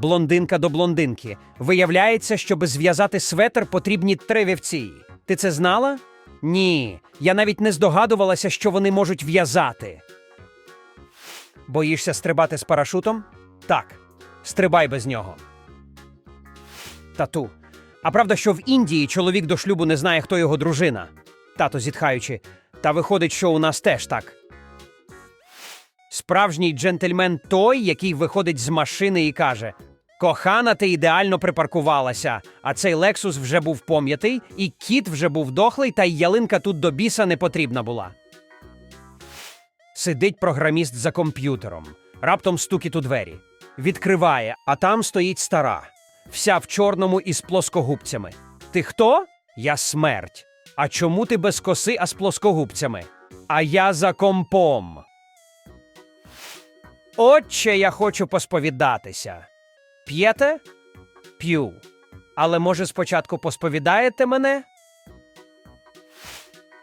Блондинка до блондинки. Виявляється, щоб зв'язати светр, потрібні три вівці. Ти це знала? Ні. Я навіть не здогадувалася, що вони можуть в'язати. Боїшся стрибати з парашутом? Так. Стрибай без нього. Тату. А правда, що в Індії чоловік до шлюбу не знає, хто його дружина. Тато зітхаючи. Та виходить, що у нас теж так. Справжній джентльмен той, який виходить з машини і каже: Кохана, ти ідеально припаркувалася, а цей Лексус вже був пом'ятий, і кіт вже був дохлий, та й ялинка тут до біса не потрібна була. Сидить програміст за комп'ютером. Раптом стукіт у двері. Відкриває, а там стоїть стара. Вся в чорному і з плоскогубцями. Ти хто? Я смерть. А чому ти без коси, а з плоскогубцями? А я за компом. Отче, я хочу посповідатися. П'єте? П'ю. Але може спочатку посповідаєте мене?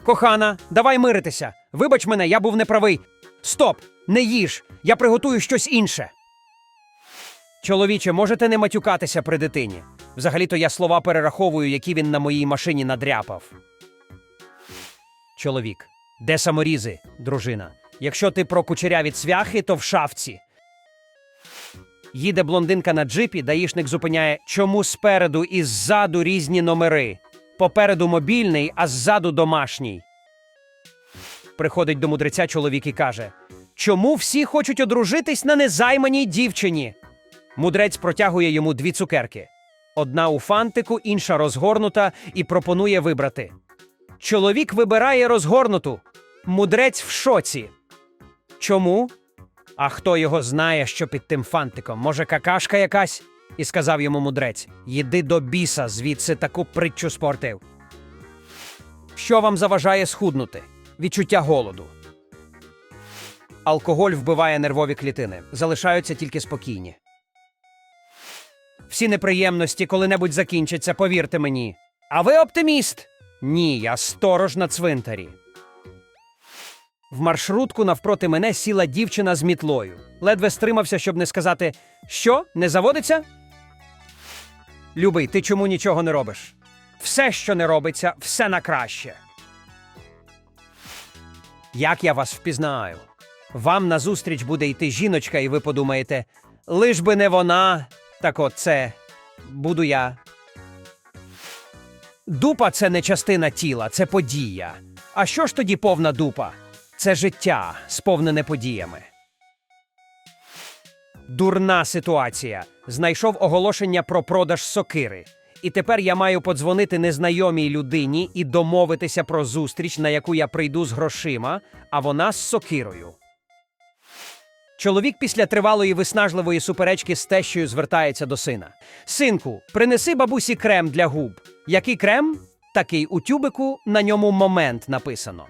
Кохана, давай миритися. Вибач мене, я був неправий. Стоп! Не їж! Я приготую щось інше. Чоловіче, можете не матюкатися при дитині. Взагалі-то я слова перераховую, які він на моїй машині надряпав. Чоловік. Де саморізи, дружина? Якщо ти про кучеряві цвяхи, то в шафці. Їде блондинка на джипі, даїшник зупиняє, чому спереду і ззаду різні номери. Попереду мобільний, а ззаду домашній. Приходить до мудреця чоловік і каже: Чому всі хочуть одружитись на незайманій дівчині? Мудрець протягує йому дві цукерки. Одна у фантику, інша розгорнута, і пропонує вибрати. Чоловік вибирає розгорнуту. Мудрець в шоці. Чому? А хто його знає, що під тим фантиком? Може, какашка якась? І сказав йому мудрець: Їди до біса, звідси таку притчу спортив. Що вам заважає схуднути? Відчуття голоду. Алкоголь вбиває нервові клітини, залишаються тільки спокійні. Всі неприємності коли-небудь закінчаться, повірте мені. А ви оптиміст? Ні, я сторож на цвинтарі. В маршрутку навпроти мене сіла дівчина з мітлою. Ледве стримався, щоб не сказати: Що, не заводиться? Любий, ти чому нічого не робиш? Все, що не робиться, все на краще. Як я вас впізнаю? Вам назустріч буде йти жіночка, і ви подумаєте, лиш би не вона, так от це буду я. Дупа це не частина тіла, це подія. А що ж тоді повна дупа? Це життя, сповнене подіями. Дурна ситуація. Знайшов оголошення про продаж сокири. І тепер я маю подзвонити незнайомій людині і домовитися про зустріч, на яку я прийду з грошима, а вона з сокирою. Чоловік після тривалої виснажливої суперечки з тещою звертається до сина. Синку, принеси бабусі крем для губ. Який крем? Такий у тюбику, на ньому момент написано.